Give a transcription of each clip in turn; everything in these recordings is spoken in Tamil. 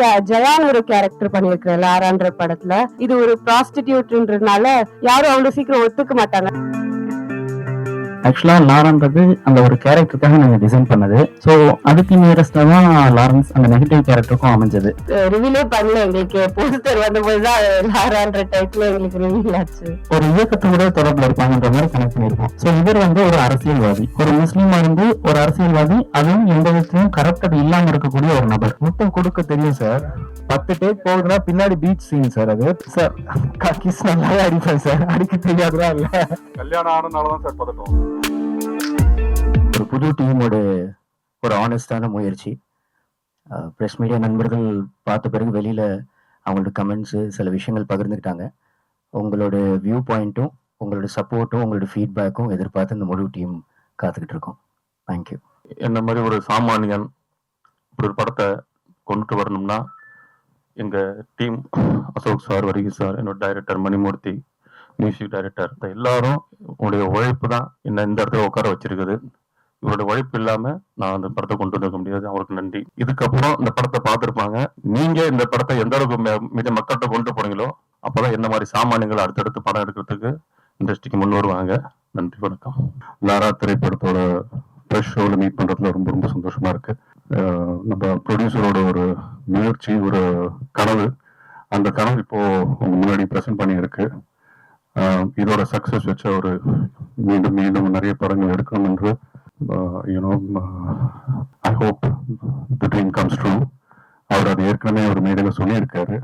ஜெயான் ஒரு கேரக்டர் பண்ணிருக்கிறேன் லாரான்ற படத்துல. இது ஒரு ப்ராஸ்டிடியூட்ன்றதுனால யாரும் அவ்வளவு சீக்கிரம் ஒத்துக்க மாட்டாங்க. ஆக்சுவலா லாரன்றது அந்த ஒரு கேரக்டருக்காக நாங்க டிசைன் பண்ணது. ஸோ அதுக்கு நியரஸ்டா தான் லாரன்ஸ் அந்த நெகட்டிவ் கேரக்டருக்கும் அமைஞ்சது. ரிவீலே பண்ணல எங்களுக்கு. போஸ்டர் வந்தபோதுதான் லாரான்ற டைட்டில் எங்களுக்கு ரிவீல் ஆச்சு. ஒரு இயக்கத்தோட தொடர்புல இருப்பாங்கன்ற மாதிரி கனெக்ட் பண்ணிருக்கோம் ஸோ இவர் வந்து ஒரு அரசியல்வாதி. ஒரு முஸ்லீமா இருந்து ஒரு அரசியல்வாதி அதுவும் எந்த விதத்திலும் கரப்டட் இல்லாம இருக்கக்கூடிய ஒரு நபர். முத்தம் கொடுக்க தெரியும் சார் பத்து டேக் போகுதுன்னா பின்னாடி பீச் சீன் சார் அது சார் கிஸ் நல்லாவே அடிப்பேன் சார் அடிக்க தெரியாதுடா இல்ல? கல்யாணம் ஆனதுனாலதான் சார் பதட்டம். ஒரு புது டீமோட ஒரு ஆனஸ்டான முயற்சி. ப்ரெஸ் மீடியா நண்பர்கள் பார்த்த பிறகு வெளியில் அவங்களோட கமெண்ட்ஸு சில விஷயங்கள் பகிர்ந்துக்கிட்டாங்க. உங்களோட வியூ பாயிண்ட்டும் உங்களோட சப்போர்ட்டும் உங்களோட ஃபீட்பேக்கும் எதிர்பார்த்து இந்த முழு டீம் காத்துக்கிட்டு இருக்கோம். தேங்க்யூ என்ன மாதிரி ஒரு சாமானியன் இப்படி ஒரு படத்தை கொண்டுட்டு வரணும்னா எங்கள் team Ashok sir Varkey sir என்னோட டைரக்டர் மணிமூர்த்தி மியூசிக் டைரக்டர் எல்லாரும் உங்களுடைய உழைப்பு தான் என்ன இந்த இடத்துல உட்கார வச்சிருக்குது. இவரோட உழைப்பு இல்லாம நான் அந்த படத்தை கொண்டு வந்திருக்க முடியாது. அவருக்கு நன்றி. இதுக்கப்புறம் இந்த படத்தை பார்த்துருப்பாங்க. நீங்க இந்த படத்தை எந்த அளவுக்கு ம- மிக மக்கள்கிட்ட கொண்டு போனீங்களோ அப்பதான் என்ன மாதிரி சாமானியங்கள் அடுத்தடுத்து படம் எடுக்கிறதுக்கு இண்டஸ்ட்ரிக்கு முன் வருவாங்க. நன்றி வணக்கம். லாரா திரைப்படத்தோட ப்ரெஷ் ஷோவில் மீட் பண்ணுறதுல ரொம்ப ரொம்ப சந்தோஷமா இருக்கு. நம்ம ப்ரொடியூசரோட ஒரு முயற்சி ஒரு கனவு. அந்த கனவு இப்போ உங்க முன்னாடி ப்ரெசென்ட் பண்ணியிருக்கு. இதோட சக்சஸ் வச்ச ஒரு மீண்டும் மீண்டும் நிறைய படங்கள் எடுக்கணும் என்று you know I hope the dream comes true அவர் அது ஏற்கனவே ஒரு மேடையில் சொல்லியிருக்காரு.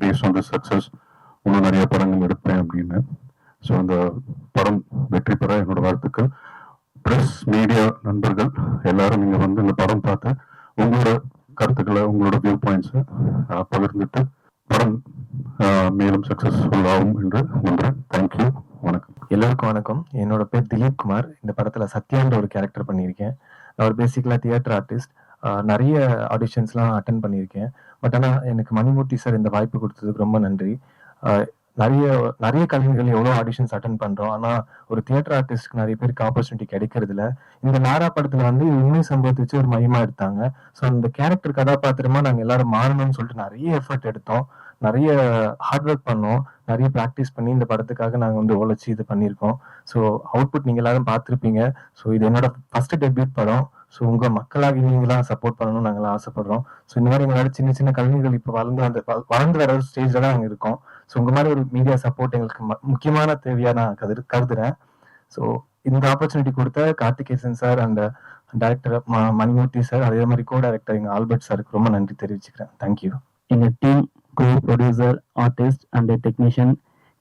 பேஸ்ட் ஆன் தி சக்ஸஸ் இன்னும் நிறைய படங்கள் எடுப்பேன் அப்படின்னு. ஸோ அந்த படம் வெற்றி பெற என்னோட வாழ்த்துக்கள். ப்ரெஸ் மீடியா நண்பர்கள் எல்லாரும் நீங்கள் வந்து இந்த படம் பார்த்து உங்களோட கருத்துக்களை உங்களோட வியூ பாயிண்ட்ஸை பகிர்ந்துட்டு படம் மேலும் சக்ஸஸ்ஃபுல் ஆகும் என்று நம்புறேன். தேங்க்யூ வணக்கம். எல்லாருக்கும் வணக்கம். என்னோட பேர் திலீப் குமார். இந்த படத்துல சத்யான்ற ஒரு கேரக்டர் பண்ணியிருக்கேன். நான் ஒரு பேசிக்கலா தியேட்டர் ஆர்டிஸ்ட் நிறைய ஆடிஷன்ஸ்லாம் அட்டன் பண்ணியிருக்கேன். பட் ஆனா எனக்கு மணிமூர்த்தி சார் இந்த வாய்ப்பு கொடுத்ததுக்கு ரொம்ப நன்றி. ஆஹ் நிறைய நிறைய கலைஞர்கள் எவ்வளோ ஆடிஷன்ஸ் அட்டன் பண்றோம். ஆனா ஒரு தியேட்டர் ஆர்டிஸ்ட்க்கு நிறைய பேருக்கு ஆப்பர்ச்சுனிட்டி கிடைக்கிறதுல இந்த நாரா படத்துல வந்து உண்மை சம்பவத்தை வச்சு ஒரு மையமா எடுத்தாங்க. ஸோ அந்த கேரக்டர் கதாபாத்திரமா நாங்க எல்லாரும் மாறணும்னு சொல்லிட்டு நிறைய எஃபர்ட் எடுத்தோம். நிறைய ஹார்ட் ஒர்க் பண்ணோம். நிறைய ப்ராக்டிஸ் பண்ணி இந்த படத்துக்காக நாங்கள் வந்து உழைச்சி இது பண்ணியிருக்கோம். ஸோ அவுட்புட் நீங்கள் எல்லாரும் பார்த்துருப்பீங்க. ஸோ இது என்னோட ஃபர்ஸ்ட் டெபியூட் படம். ஸோ உங்க மக்களாக நீங்களாம் சப்போர்ட் பண்ணணும்னு நாங்கள் ஆசைப்படுறோம். ஸோ இந்த மாதிரி எங்களோட சின்ன சின்ன கலைஞர்கள் இப்போ வளர்ந்து அந்த வளர்ந்து வர ஒரு ஸ்டேஜில் தான் நாங்கள் இருக்கோம். ஸோ உங்க மாதிரி ஒரு மீடியா சப்போர்ட் எங்களுக்கு ம- முக்கியமான தேவையாக நான் கரு கருதுறேன். ஸோ இந்த ஆப்பர்ச்சுனிட்டி கொடுத்த Karthikesan sir and director Manimoorthy sir அதே மாதிரி கோ டைரக்டர் எங்க ஆல்பர்ட் சாருக்கு ரொம்ப நன்றி தெரிவிச்சுக்கிறேன். தேங்க்யூ எங்க team crew producer artist and technician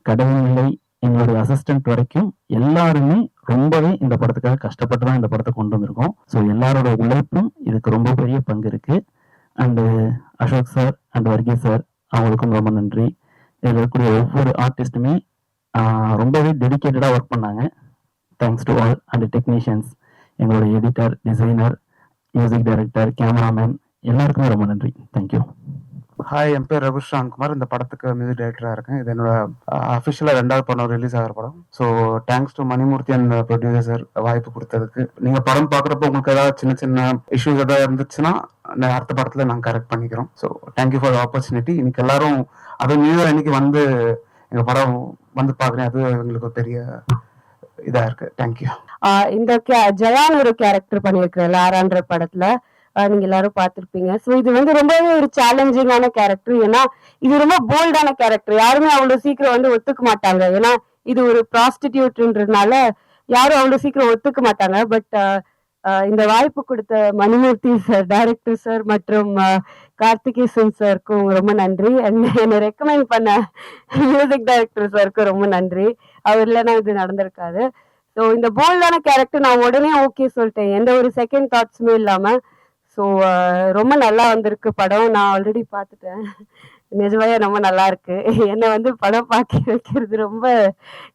கடவுள் நிலை எங்களுடைய அசிஸ்டன்ட் வரைக்கும் எல்லாருமே ரொம்பவே இந்த படத்துக்காக கஷ்டப்பட்டு தான் இந்த படத்தை கொண்டு வந்திருக்கோம். ஸோ எல்லாரோட உழைப்பும் இதுக்கு ரொம்ப பெரிய பங்கு இருக்கு. And Ashok sir and Varghese sir அவங்களுக்கும் ரொம்ப நன்றி. இதில் இருக்கக்கூடிய ஒவ்வொரு ஆர்டிஸ்ட்டுமே ரொம்பவே டெடிக்கேட்டடாக ஒர்க் பண்ணாங்க. Thanks to all and technicians எங்களோட editor designer music director cameraman எல்லாருக்குமே ரொம்ப நன்றி. தேங்க்யூ ஹாய் என் பேர் ரகுஷான் குமார் இந்த படத்துக்கு மியூசிக் டைரக்டராக இருக்கேன். இது என்னோட அஃபிஷியலாக ரெண்டாவது படம் ரிலீஸ் ஆகிற படம். So thanks to Manimoorthy and producer வாய்ப்பு கொடுத்ததுக்கு. நீங்கள் படம் பார்க்குறப்ப உங்களுக்கு ஏதாவது சின்ன சின்ன இஷ்யூஸ் ஏதாவது இருந்துச்சுன்னா நான் அடுத்த படத்தில் நாங்கள் கரெக்ட் பண்ணிக்கிறோம். ஸோ தேங்க்யூ ஃபார் ஆப்பர்ச்சுனிட்டி இன்னைக்கு எல்லாரும் அதுவும் நியூ இயர் அன்னைக்கு வந்து எங்கள் படம் வந்து பார்க்குறேன். அது எங்களுக்கு ஒரு பெரிய இதாக இருக்கு. தேங்க்யூ இந்த கே- ஜெயான் ஒரு கேரக்டர் பண்ணிருக்கிறேன் லாரான்ற படத்துல. நீங்க எல்லாரும் பார்த்துருப்பீங்க. சோ இது வந்து ரொம்பவே ஒரு சேலஞ்சிங்கான கேரக்டர் ஏன்னா இது ரொம்ப போல்டான கேரக்டர் யாருமே அவ்வளவு சீக்கிரம் வந்து ஒத்துக்க மாட்டாங்க. ஏன்னா இது ஒரு ப்ராஸ்டிடியூட்ன்றதுனால யாரும் அவ்வளவு சீக்கிரம் ஒத்துக்க மாட்டாங்க. பட் இந்த வாய்ப்பு கொடுத்த மணிமூர்த்தி சார் டைரக்டர் சார் மற்றும் கார்த்திகேசன் சாருக்கும் ரொம்ப நன்றி. அண்ட் என்னை ரெக்கமெண்ட் பண்ண மியூசிக் டைரக்டர் சாருக்கும் ரொம்ப நன்றி. அவர் இல்லைன்னா இது நடந்திருக்காது. ஸோ இந்த போல்டான கேரக்டர் நான் உடனே ஓகே சொல்லிட்டேன். எந்த ஒரு செகண்ட் தாட்ஸுமே இல்லாமல் ஸோ ரொம்ப நல்லா வந்திருக்கு படம். நான் ஆல்ரெடி பார்த்துட்டேன். நிஜமாவே ரொம்ப நல்லா இருக்கு. என்னை வந்து படம் பார்க்க வைக்கிறது ரொம்ப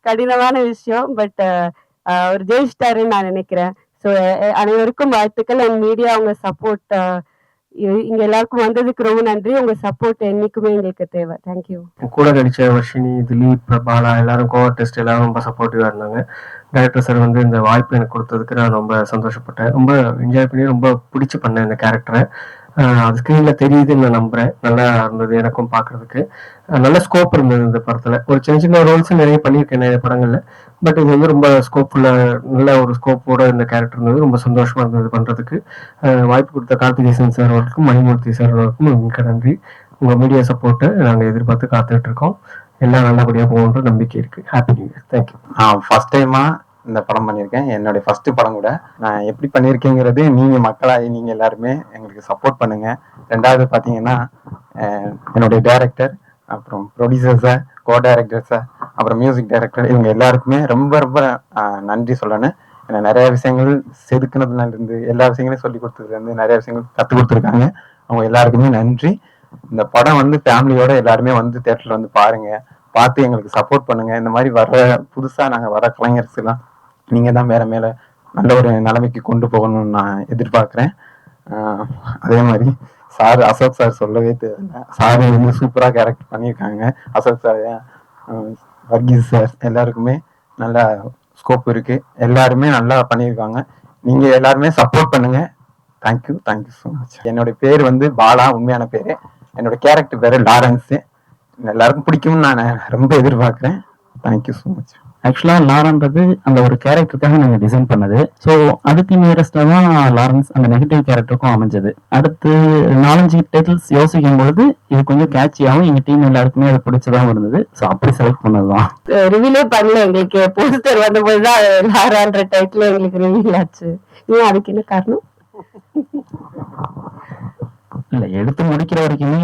கடினமான விஷயம். பட் அவர் ஜெயிச்சிட்டாருன்னு நான் நினைக்கிறேன். ஸோ அனைவருக்கும் வாழ்த்துக்கள். அண்ட் மீடியா அவங்க சப்போர்ட் இங்க எல்லாருக்கும் வந்ததுக்கு ரொம்ப நன்றி. உங்க சப்போர்ட் என்னைக்குமே எங்களுக்கு தேவை. தேங்க்யூ கூட நடிச்ச வர்ஷினி திலீப் பிரபாலா எல்லாரும் கோவா டெஸ்ட் எல்லாரும் ரொம்ப சப்போர்ட்டிவா இருந்தாங்க. டேரக்டர் சார் வந்து இந்த வாய்ப்பு எனக்கு கொடுத்ததுக்கு நான் ரொம்ப சந்தோஷப்பட்டேன். ரொம்ப என்ஜாய் பண்ணி ரொம்ப பிடிச்சி பண்ணேன் இந்த கேரக்டரை அது ஸ்க்ரீன்ல தெரியுதுன்னு நான் நம்புறேன். நல்லா இருந்தது எனக்கும் பாக்குறதுக்கு நல்ல ஸ்கோப் இருந்தது இந்த படத்துல. ஒரு சின்ன சின்ன ரோல்ஸ் நிறைய பண்ணியிருக்கேன் நிறைய படங்கள்ல. பட் இது வந்து ரொம்ப ஸ்கோப்புள்ள நல்ல ஒரு ஸ்கோப்போட இந்த கேரக்டர் இருந்தது. ரொம்ப சந்தோஷமா இருந்தது பண்றதுக்கு. வாய்ப்பு கொடுத்த கார்த்திகேசன் சார் அவர்களுக்கும் மணிமூர்த்தி சார் அவர்களுக்கும் மிக நன்றி. உங்க மீடியா சப்போர்ட்டை நாங்கள் எதிர்பார்த்து காத்துட்டு இருக்கோம். எல்லாம் நல்லபடியா போகணுன்ற நம்பிக்கை இருக்கு. Happy new year thank you first டைமா இந்த படம் பண்ணியிருக்கேன். என்னுடைய ஃபர்ஸ்ட் படம் கூட. நான் எப்படி பண்ணியிருக்கேங்கிறது நீங்கள் மக்களாகி நீங்கள் எல்லாருமே எங்களுக்கு சப்போர்ட் பண்ணுங்க. ரெண்டாவது பார்த்தீங்கன்னா என்னுடைய டேரக்டர் அப்புறம் ப்ரொடியூசர்ஸை கோ டைரக்டர்ஸை அப்புறம் மியூசிக் டைரக்டர் இவங்க எல்லாருக்குமே ரொம்ப ரொம்ப நன்றி சொல்லணும். ஏன்னா நிறைய விஷயங்கள் செதுக்குனதுல இருந்து எல்லா விஷயங்களையும் சொல்லி கொடுத்ததுலேருந்து நிறைய விஷயங்கள் கற்றுக் கொடுத்துருக்காங்க. அவங்க எல்லாருக்குமே நன்றி. இந்த படம் வந்து ஃபேமிலியோட எல்லாருமே வந்து தேட்டரில் வந்து பாருங்க. பார்த்து எங்களுக்கு சப்போர்ட் பண்ணுங்க. இந்த மாதிரி வர புதுசாக நாங்கள் வர கலைஞர்ஸ்லாம் நீங்க தான் வேற மேல நல்ல ஒரு நிலைமைக்கு கொண்டு போகணும்னு நான் எதிர்பார்க்குறேன். அதே மாதிரி சார் அசோக் சார் சொல்லவே தெரியல சார் வந்து சூப்பராக கேரக்ட் பண்ணியிருக்காங்க. அசோக் சார் வர்கீஸ் சார் எல்லாருக்குமே நல்ல ஸ்கோப் இருக்குது எல்லாருமே நல்லா பண்ணியிருக்காங்க. நீங்கள் எல்லாருமே சப்போர்ட் பண்ணுங்கள் தேங்க்யூ தேங்க்யூ ஸோ மச் என்னோட பேர் வந்து பாலா உண்மையான பேர். என்னோட கேரக்டர் பேர் லாரன்ஸு. எல்லாருக்கும் பிடிக்கும்னு நான் ரொம்ப எதிர்பார்க்குறேன். தேங்க்யூ ஸோ மச் ஆக்சுவலா லாரன்றது அந்த ஒரு கேரக்டருக்காக நாங்க டிசைன் பண்ணது. ஸோ அதுக்கு நியரஸ்டா தான் லாரன்ஸ் அந்த நெகட்டிவ் கேரக்டருக்கும் அமைஞ்சது. அடுத்து நாலஞ்சு டைட்டில்ஸ் யோசிக்கும் பொழுது இது கொஞ்சம் கேட்சியாகவும் எங்க டீம் எல்லாருக்குமே அது பிடிச்சதாகவும் இருந்தது. ஸோ அப்படி செலக்ட் பண்ணதுதான். ரிவீலே பண்ணல. எங்களுக்கு போஸ்டர் வந்தபோதுதான் லாரான்ற டைட்டில் எங்களுக்கு ரிவீல் ஆச்சு. ஏன் அதுக்கு என்ன காரணம்? இல்ல எடுத்து முடிக்கிற வரைக்குமே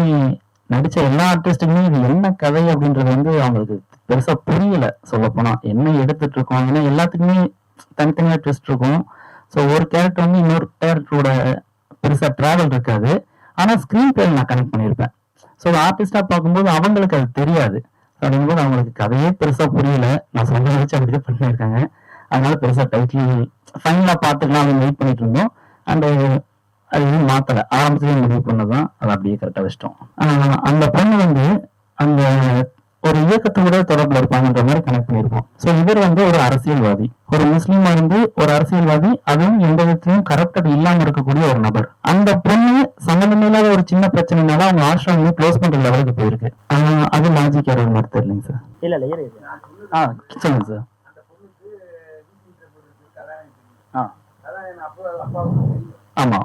நடிச்ச எல்லா ஆர்டிஸ்டுக்குமே இது என்ன கதை அப்படின்றது வந்து அவங்களுக்கு பெருசா புரியல. சொல்ல போனா என்ன எடுத்துட்டு இருக்கோம்? ஏன்னா எல்லாத்துக்குமே தனித்தனியா ட்விஸ்ட் இருக்கும். ஸோ ஒரு கேரக்டர் வந்து இன்னொரு கேரக்டரோட பெருசா டிராவல் இருக்காது. ஆனா ஸ்கிரீன் பிளே நான் கனெக்ட் பண்ணியிருப்பேன். ஸோ ஆர்டிஸ்டா பார்க்கும்போது அவங்களுக்கு அது தெரியாது. அப்படிங்கும்போது அவங்களுக்கு கதையே பெருசா புரியல. நான் சொல்ல வச்சு அப்படியே பண்ணியிருக்காங்க. அதனால பெருசா டைட்டில் ஃபைனலா பார்த்துக்கலாம் அப்படின்னு வெயிட் பண்ணிட்டு இருந்தோம். அண்ட் அது எதுவும் மாத்தல. ஆரம்பத்திலேயே முடிவு பண்ணதான் அதை அப்படியே கரெக்டா வச்சிட்டோம். அந்த பொண்ணு வந்து அந்த ஒரு இயக்கத்தோட தொடர்புல இருப்பாங்கன்ற மாதிரி கனெக்ட் பண்ணியிருக்கோம். ஸோ இவர் வந்து ஒரு அரசியல்வாதி. ஒரு முஸ்லீமா இருந்து ஒரு அரசியல்வாதி அதுவும் எந்த விதத்திலையும் கரப்டட் இல்லாம இருக்கக்கூடிய ஒரு நபர். அந்த பொண்ணு சம்பந்தம் இல்லாத ஒரு சின்ன பிரச்சனைனால அவங்க ஆசிரமம் க்ளோஸ் பண்ற லெவலுக்கு போயிருக்கு. அது லாஜிக் யாரோ மாதிரி தெரியலைங்க சார். இல்ல இல்ல. ஆ சொல்லுங்க சார். ஆ. ஆமா.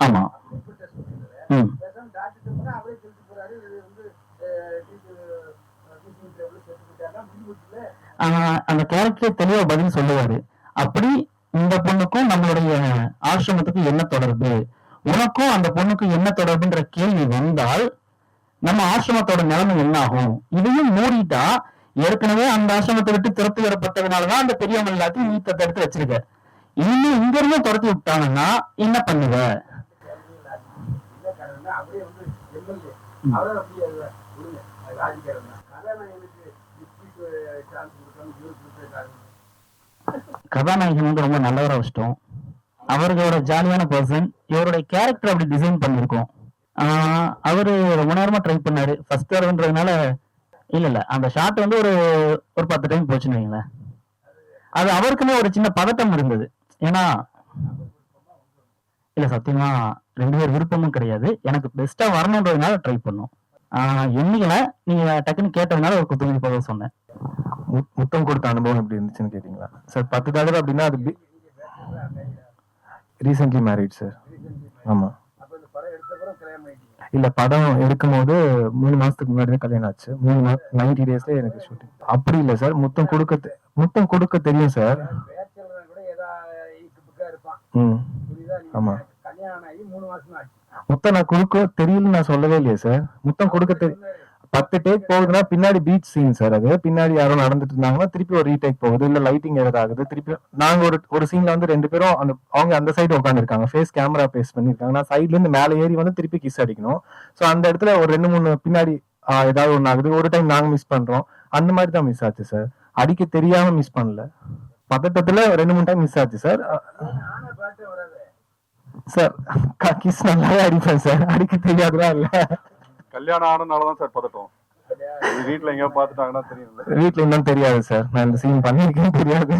ஆமா ம் ஆஹ் அந்த கேரக்டர் தெளிவா பதில் சொல்லுவாரு அப்படி இந்த பொண்ணுக்கும் நம்மளுடைய ஆசிரமத்துக்கும் என்ன தொடர்பு உனக்கும் அந்த பொண்ணுக்கும் என்ன தொடர்புன்ற கேள்வி வந்தால் நம்ம ஆசிரமத்தோட நிலைமை என்ன ஆகும் இதையும் மூடிட்டா ஏற்கனவே அந்த ஆசிரமத்தை விட்டு துரத்து வரப்பட்டதுனாலதான் அந்த பெரியவங்க எல்லாத்தையும் நீ எடுத்து வச்சிருக்க இனிமே இங்க இருந்தும் துரத்தி விட்டாங்கன்னா என்ன பண்ணுவ கதாநாயகன் வந்து ரொம்ப நல்லவரா வச்சிட்டோம். அவர்களோட ஜாலியான பர்சன் இவருடைய கேரக்டர் அப்படி டிசைன் பண்ணிருக்கோம் அவர் அவரு ரொம்ப நேரமா ட்ரை பண்ணாரு. ஃபர்ஸ்ட் தடவைன்றதுனால இல்ல இல்ல அந்த ஷாட் வந்து ஒரு ஒரு பத்து டைம் போச்சுன்னு வைங்களேன். அது அவருக்குமே ஒரு சின்ன பதட்டம் இருந்தது. ஏன்னா இல்ல சத்தியமா ரெண்டு பேர் விருப்பமும் கிடையாது. எனக்கு பெஸ்டா வரணுன்றதுனால ட்ரை பண்ணோம். ஆஹ் என்னைக்குல நீங்க டக்குன்னு கேட்டதுனால ஒரு குத்துமதி போக சொன்னேன். முத்தம் கொடுத்த அனுபவம் எப்படி இருந்துச்சுன்னு கேட்டீங்களா? சார் பத்து தடவை அப்படின்னா அது ரீசென்ட்லி மேரிட் சார் ஆமா. இல்ல படம் எடுக்கும்போது மூணு மாசத்துக்கு முன்னாடி தான் கல்யாணம் ஆச்சு. மூணு மா நைன்டி டேஸ்ல எனக்கு ஷூட்டிங் அப்படி இல்ல சார் முத்தம் கொடுக்க தெ- முத்தம் கொடுக்க தெரியும் சார் ம். ஆமா. முத்தம் நான் கொடுக்க தெரியலன்னு நான் சொல்லவே இல்லையே சார் முத்தம் கொடுக்க தெரியும் பத்து டேக் போகுதுன்னா பின்னாடி பீச் சீன் சார் அது. பின்னாடி யாரோ நடந்துட்டு இருந்தாங்கன்னா திருப்பி ஒரு ரீடேக் போகுது. இல்ல லைட்டிங் ஏதாவது ஆகுது திருப்பி நாங்க ஒரு ஒரு சீன்ல வந்து ரெண்டு பேரும் அந்த அவங்க அந்த சைடு உட்காந்துருக்காங்க ஃபேஸ் கேமரா பேஸ் பண்ணிருக்காங்க நான் சைட்ல இருந்து மேல ஏறி வந்து திருப்பி கிஸ் அடிக்கணும். சோ அந்த இடத்துல ஒரு ரெண்டு மூணு பின்னாடி ஏதாவது ஒண்ணு ஆகுது. ஒரு டைம் நாங்க மிஸ் பண்றோம். அந்த மாதிரி தான் மிஸ் ஆச்சு சார் அடிக்க தெரியாம மிஸ் பண்ணல. பதட்டத்துல ரெண்டு மூணு டைம் மிஸ் ஆச்சு சார் சார் கிஸ் நல்லாவே அடிப்பேன் சார் அடிக்க தெரியாதுலாம் இல்ல. கல்யாணம் ஆனதுனாலதான் சார் பதட்டம். வீட்டுல எங்கேயா பாத்துட்டாங்கன்னா தெரியும் வீட்ல இன்னும் தெரியாது சார். நான் இந்த சீன் பண்ணிருக்கேன் தெரியாது.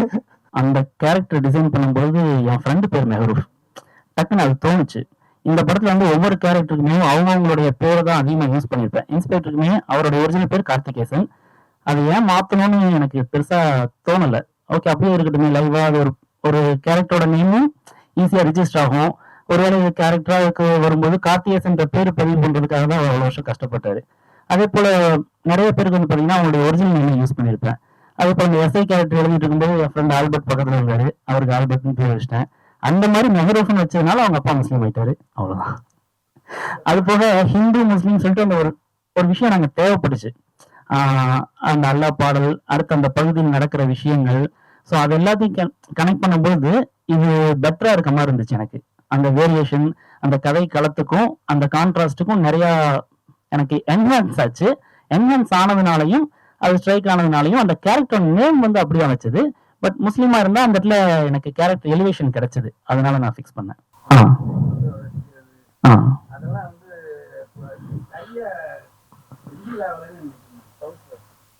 அந்த கேரக்டர் டிசைன் பண்ணும்போது என் ஃப்ரெண்டு பேர் மெஹரூப் டக்குன்னு அது தோணுச்சு. இந்த படத்துல வந்து ஒவ்வொரு கேரக்டருக்குமே அவங்கவுங்களுடைய பேரை தான் அதிகமாக யூஸ் பண்ணியிருப்பேன். இன்ஸ்பெக்டருக்குமே அவருடைய ஒரிஜினல் பேர் கார்த்திகேசன். அது ஏன் மாத்தணும்னு எனக்கு பெருசா தோணல. ஓகே அப்படியே இருக்கட்டுமே லைவா அது ஒரு ஒரு கேரக்டரோட நேமும் ஈஸியா ரிஜிஸ்டர் ஆகும். ஒருவேளை கேரக்டராக வரும்போது கார்த்திகேசன்ற பேர் பதிவு பண்றதுக்காக தான் அவ்வளோ வருஷம் கஷ்டப்பட்டாரு. அதே போல நிறைய பேருக்கு வந்து பாத்தீங்கன்னா அவங்களுடைய ஒரிஜினல் நேம் யூஸ் பண்ணியிருப்பேன். அதே போல இந்த எஸ்ஐ கேரக்டர் எழுதிட்டு இருக்கும்போது என் ஃப்ரெண்ட் ஆல்பர்ட் பக்கத்துல இருந்தாரு அவருக்கு ஆல்பர்ட்னு பேர் வச்சிட்டேன். அந்த மாதிரி மெஹரூஃப்னு வச்சதுனால அவங்க அப்பா முஸ்லீம் ஆயிட்டாரு. அவ்வளவுதான். அது போக ஹிந்து முஸ்லீம் சொல்லிட்டு அந்த ஒரு ஒரு விஷயம் நாங்கள் தேவைப்பட்டுச்சு. அந்த அல்லா பாடல் அடுத்து அந்த பகுதியில் நடக்கிற விஷயங்கள். ஸோ அது எல்லாத்தையும் கனெக்ட் பண்ணும்போது இது பெட்டரா இருக்க மாதிரி இருந்துச்சு எனக்கு. அந்த வேரியேஷன் அந்த கதை களத்துக்கும் அந்த கான்ட்ராஸ்டுக்கும் நிறைய எனக்கு என்ஹான்ஸ் ஆச்சு. என்ஹான்ஸ் ஆனதுனாலையும் அது ஸ்ட்ரைக் ஆனதுனாலையும் அந்த கேரக்டர் நேம் வந்து அப்படியே அமைச்சது. பட் முஸ்லீமா இருந்தா அந்த இடத்துல எனக்கு கேரக்டர் எலிவேஷன் கிடைச்சது. அதனால நான் ஃபிக்ஸ் பண்ணேன். ஆ. ஆ.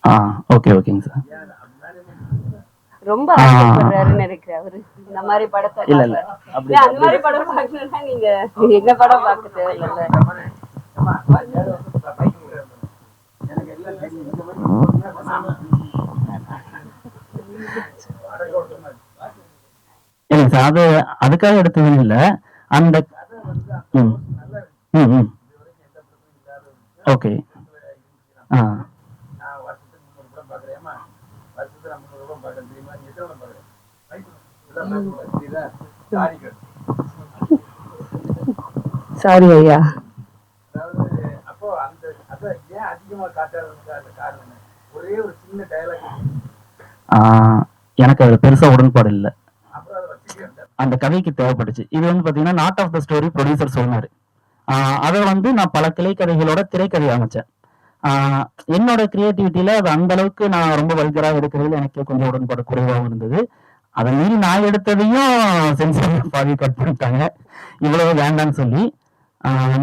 ஆ ஓகே ஓகேங்க சார் ரொம்ப ஆ. ஆசைப்படுறாருன்னு நினைக்கிறேன் அவரு. இந்த மாதிரி படத்தை இல்ல, இல்ல. அந்த மாதிரி படம் பார்க்கணும்னா நீங்க எங்க படம் பார்க்க தேவையில்ல. சார் அது அதுக்காக எடுத்ததுன்னு இல்ல. அந்த ம் ம். ஓகே. ஆ. சாரி ஐயா. ஆ, எனக்கு அது பெருசா உடன்பாடு இல்லை. அந்த கதைக்கு தேவைப்பட்டுச்சு. இது வந்து பாத்தீங்கன்னா knot of the story producer சொன்னாரு. ஆஹ் அதை வந்து நான் பல கிளை கதைகளோட திரைக்கதை அமைச்சேன். என்னோட கிரியேட்டிவிட்டியில அது அந்த அளவுக்கு நான் ரொம்ப வல்கரா எடுக்கிறதுல எனக்கு கொஞ்சம் உடன்பாடு குறைவாகவும் இருந்தது. அதை மீறி நான் எடுத்ததையும் சென்சார் பாதி கட் பண்ணிட்டாங்க. இவ்வளவு வேண்டான்னு சொல்லி.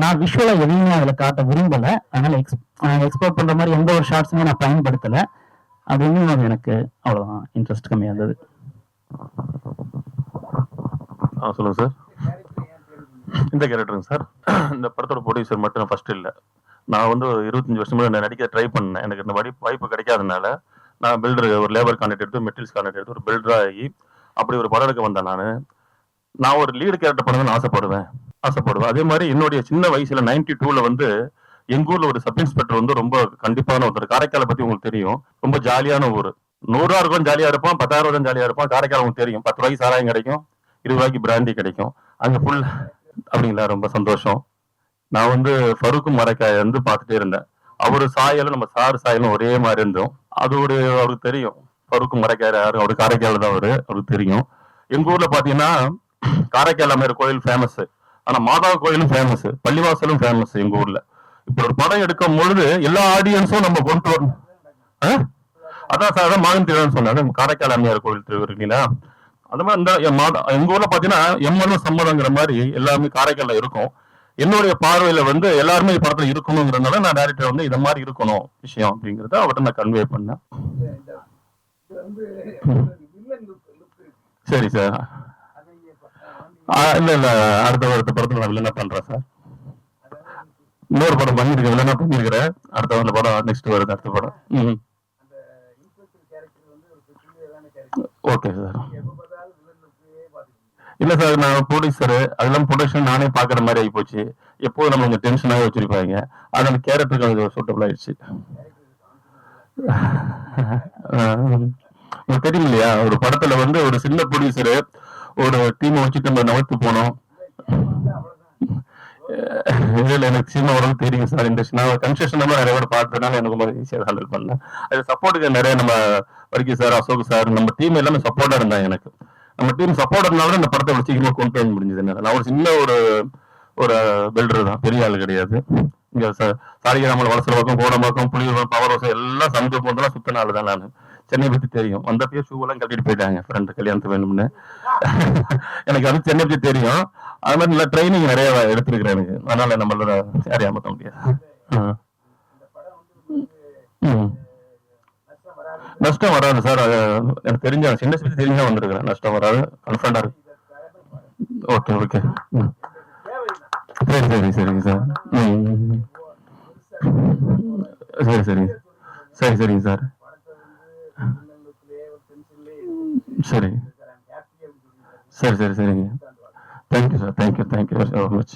நான் விஷுவலா எதையுமே அதுல காட்ட விரும்பல. அதனால எக்ஸ் எக்ஸ்போர்ட் பண்ற மாதிரி எந்த ஒரு ஷார்ட்ஸுமே நான் பயன்படுத்தல. அதுவும் அது எனக்கு அவ்வளவுதான் இன்ட்ரெஸ்ட் கம்மியா இருந்தது. ஆ சொல்லுங்க சார் இந்த கேரக்டருங்க சார் இந்த படத்தோட ப்ரொடியூசர் மட்டும் நான் ஃபர்ஸ்ட் இல்லை. நான் வந்து ஒரு இருபத்தஞ்சி வருஷம் முன்னாடி நான் நடிக்க ட்ரை பண்ணேன். எனக்கு இந்த மாதிரி வாய்ப்பு கிடைக்காதனால நான் பில்டர் ஒரு லேபர் கான்ட்ராக்ட் எடுத்து மெட்டீரியல்ஸ் கான்ட்ராக்ட் எடுத்து ஒரு பில்டராக ஆகி அப்படி ஒரு படம் எடுக்க வந்தேன் நான். நான் ஒரு லீடு கேரக்டர் பண்ணணும்னு ஆசைப்படுவேன். ஆசைப்படுவேன். அதே மாதிரி என்னுடைய சின்ன வயசுல நைன்டி டூல வந்து எங்க ஊர்ல ஒரு சப் இன்ஸ்பெக்டர் வந்து ரொம்ப கண்டிப்பான ஒருத்தர். காரைக்காலை பத்தி உங்களுக்கு தெரியும். ரொம்ப ஜாலியான ஊர். நூறுரூவா இருக்கும் ஜாலியா இருப்பான் பத்தாயிரம் ரூபாய் ஜாலியா இருப்பான். காரைக்கால் உங்களுக்கு தெரியும். பத்து ரூபாய்க்கு சாராயம் கிடைக்கும் இருபது ரூபாய்க்கு பிராண்டி கிடைக்கும். அங்க ஃபுல் அப்படிங்களா? ரொம்ப சந்தோஷம். நான் வந்து ஃபருக் மரக்காயை வந்து பார்த்துட்டே இருந்தேன். அவர் சாயலும் நம்ம சார் சாயலும் ஒரே மாதிரி இருந்தோம். அது ஒரு அவருக்கு தெரியும். ஃபருக் மரக்காய் யாரும் அவரு காரைக்கால் தான் அவரு. அவருக்கு தெரியும். எங்க ஊர்ல பாத்தீங்கன்னா காரைக்கால் அம்மையார் கோயில் ஃபேமஸ் ஆனா மாதா கோயிலும் ஃபேமஸ் பள்ளிவாசலும் ஃபேமஸ் எங்க ஊர்ல. இப்ப ஒரு படம் எடுக்கும் பொழுது எல்லா ஆடியன்ஸும் நம்ம கொண்டு வரணும் ஆ? அதான் சார் அதான் மாதம் திருவிழான்னு சொன்னாங்க காரைக்கால் அம்மையார் கோயில் திருவிழா அந்த மாதிரி இந்த என் மாதா எங்க ஊர்ல பாத்தீங்கன்னா எம்மனும் சம்மதங்கிற மாதிரி எல்லாமே காரைக்கால்ல இருக்கும். என்னுடைய பார்வையில வந்து எல்லாருமே படத்துல இருக்கணுங்கிறதுனால நான் டேரக்டர் வந்து இந்த மாதிரி இருக்கணும் விஷயம் அப்படிங்கறத அவர்கிட்ட நான் கன்வே பண்ணேன். சரி சார் ஆ, இல்ல இல்ல. அடுத்த அடுத்த படத்துல நான் வில்லனா பண்றேன் சார் இன்னொரு படம் பண்ணிருக்கேன் வில்லனா பண்ணிருக்கிறேன். அடுத்த அந்த படம் நெக்ஸ்ட் வருது அடுத்த படம். ஓகே சார் இல்ல சார் நான் ப்ரொடியூசர் அதெல்லாம் ப்ரொடக்ஷன் நானே பாக்குற மாதிரி ஆகி போச்சு எப்போதும் நம்ம கொஞ்சம் டென்ஷனாகவே வச்சிருப்பாங்க. அது கேரக்டருக்கு அது சூட்டபிள் ஆயிடுச்சு. உங்களுக்கு தெரியும் இல்லையா? ஒரு படத்துல வந்து ஒரு சின்ன ப்ரொடியூசரு ஒரு டீமை வச்சுட்டு நம்ம நகர்த்து போனோம். இல்ல எனக்கு சின்ன உடம்பு தெரியும் சார். இந்த நான் கன்ஸ்ட்ரக்ஷன் நம்ம நிறைய பேர் பார்த்ததுனால எனக்கு ரொம்ப ஈஸியாக ஹேண்டில் பண்ணேன். அது சப்போர்ட்டுக்கு நிறைய நம்ம வர்க்கி சார் அசோக் சார் நம்ம டீம் எல்லாமே சப்போர்ட்டா இருந்தாங்க எனக்கு. நம்ம டீம் சப்போர்ட் இருந்தாலும் இந்த படத்தை இவ்வளவு சீக்கிரமா கொண்டு வர முடிஞ்சது. நான் ஒரு சின்ன ஒரு ஒரு பில்டர் தான். பெரிய ஆள் கிடையாது. இங்க சாரிகிராமல் வளசல பக்கம் கோடம்பாக்கம் புளியூர் பவர் ஹவுஸ் எல்லாம் சமுதிர போந்தெல்லாம் சுத்தின ஆள் தான் நான். சென்னை பத்தி தெரியும். வந்தப்பயே ஷூ எல்லாம் கட்டிட்டு போயிட்டாங்க. ஃப்ரெண்ட் கல்யாணத்துக்கு வேணும்னு. எனக்கு அது சென்னை பத்தி தெரியும். அது மாதிரி நல்லா ட்ரைனிங் நிறைய எடுத்திருக்கிறேன் எனக்கு. அதனால நம்மளோட யாரையும் ஏமாத்த முடியாது. ம். நஷ்டம் வராது சார். அது எனக்கு தெரிஞ்ச சின்ன சின்ன தெரிஞ்சா வந்திருக்கிறேன் நஷ்டம் வராது. கன்ஃபர்டா இருக்கு. ஓகே ஓகே ம். சரி சரி சரிங்க சார். ம். சரி சரிங்க சரி சரிங்க சார். சரி. சரி சரி சரிங்க. Thank you sir thank you thank you very much